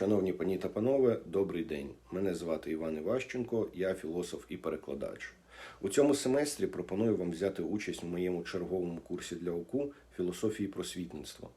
Шановні пані та панове, добрий день. Мене звати Іван Іващенко, я філософ і перекладач. У цьому семестрі пропоную вам взяти участь у моєму черговому курсі для УКУ філософії просвітництва.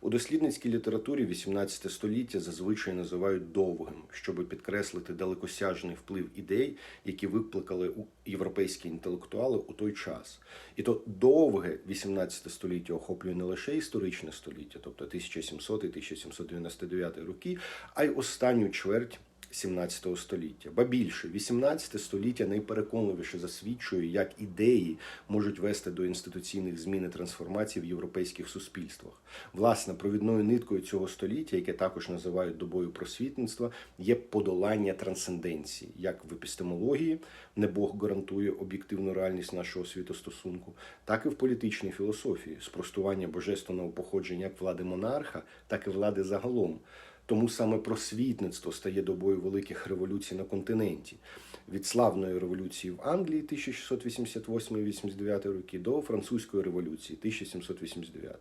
У дослідницькій літературі 18 століття зазвичай називають довгим, щоб підкреслити далекосяжний вплив ідей, які викликали європейські інтелектуали у той час. І то довге 18 століття охоплює не лише історичне століття, тобто 1700-1799 роки, а й останню чверть 17 століття. Ба більше, 18 століття найпереконливіше засвідчує, як ідеї можуть вести до інституційних змін і трансформацій в європейських суспільствах. Власне, провідною ниткою цього століття, яке також називають добою просвітництва, є подолання трансценденції, як в епістемології, не Бог гарантує об'єктивну реальність нашого світостосунку, так і в політичній філософії, спростування божественного походження як влади монарха, так і влади загалом. Тому саме просвітництво стає добою великих революцій на континенті. Від славної революції в Англії 1688-89 роки до французької революції 1789.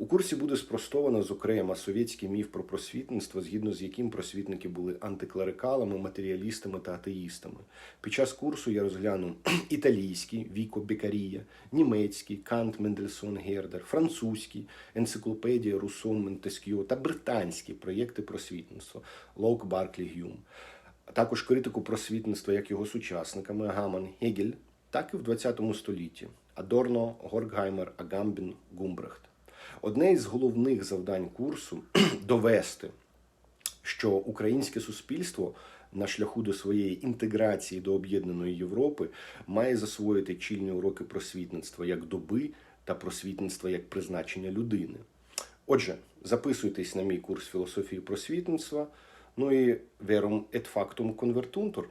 У курсі буде спростовано, зокрема, совєтський міф про просвітництво, згідно з яким просвітники були антиклерикалами, матеріалістами та атеїстами. Під час курсу я розгляну італійський Віко Бекарія, німецький Кант Мендельсон Гердер, французький енциклопедія Руссо Монтескьо та британські проєкти просвітництва Лоук Барклі Гюм. А також критику просвітництва як його сучасниками Гаман Гегель, так і в ХХ столітті Адорно, Горкгаймер, Агамбін, Гумбрехт. Одне із головних завдань курсу довести, що українське суспільство на шляху до своєї інтеграції до об'єднаної Європи має засвоїти чільні уроки просвітництва як доби та просвітництва як призначення людини. Отже, записуйтесь на мій курс філософії просвітництва. Ну і верум et factum convertuntur.